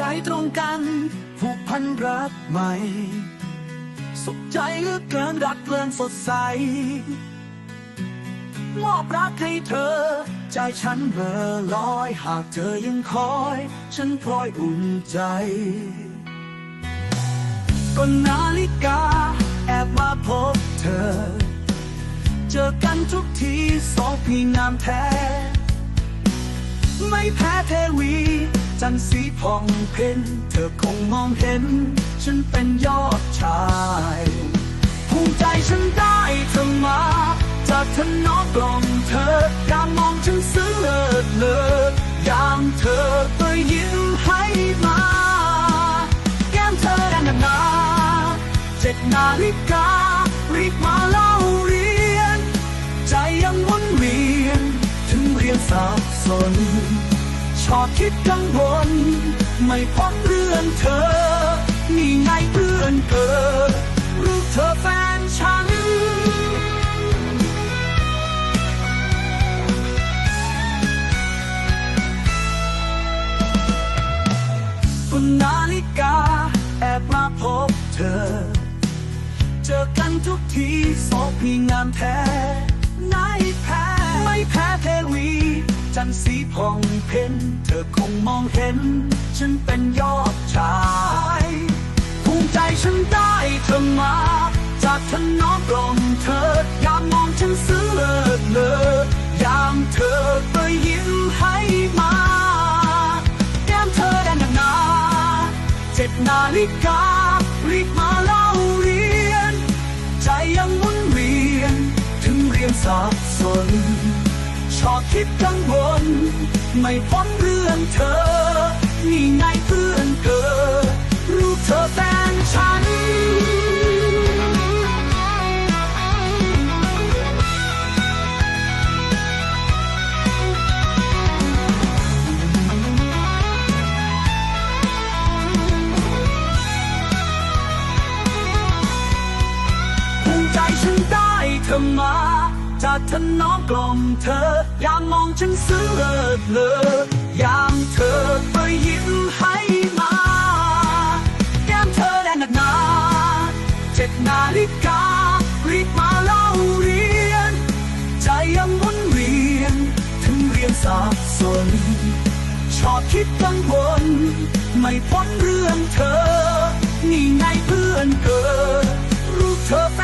ใจตรงกันผูกพันรักใหม่ สุขใจเลือเกินรักเลินสดใส มอบรักให้เธอ ใจฉันเบลอลอย หากเธอยังคอย ฉันพลอยอุ่นใจก็นาฬิกา แอบมาพบเธอ เจอกันทุกทีสองพี่งามแท้ ไม่แพ้เทวี จันทร์สีผ่องเพ็ญเธอคงมองเห็น ฉันเป็นยอดชายภูมิใจฉันได้เธอมา จากเธอน้อกล่อมเธอการมองฉันซื้อเลิศเลิศยามเธอก็ยิ้มให้มา แก้มเธอแดงนาเจ็ดนาฬิการีบมาเล่าเรียน ใจยังวนเวียน ถึงเรียนสับสน ชอบคิดกังวล ไม่พ้นเรื่องเธอ นี่ไงเพื่อนเกิดรูปเธอแฟนฉัน คุณนาฬิกาแอบมาพบเธอ เจอกันทุกทีสอบพี่งามแท้ จันทร์สีผ่องเพ็ญเธอคงมองเห็น ฉันเป็นยอดชายภูมิใจฉันได้เธอมา จากฉันน้อมกล่อมเธอยามมองฉันซื้อเลิศเลิศยามเธอก็ยิ้มให้มาแก้มเธอแดงนาเจ็ดนาฬิกา คิดกังวล ไม่พ้นเรื่องเธอ นี่ไงเพื่อนเกิดรูปเธอแฟนฉัน ภูมิใจฉันได้เธอมา จากทนน้องกล่อมเธออย่ามองฉันเสื่อเลิอย่างเธอไปยิ้มให้มาแก้มเธอแน่นหนาเจ็ดนาฬิการีบมาเล่าเรียน ใจยังวนเวียน ถึงเรียนสับสน ชอบคิดกังวลไม่พ้นเรื่องเธอ นี่ไงเพื่อนเกิดรูปเธอแ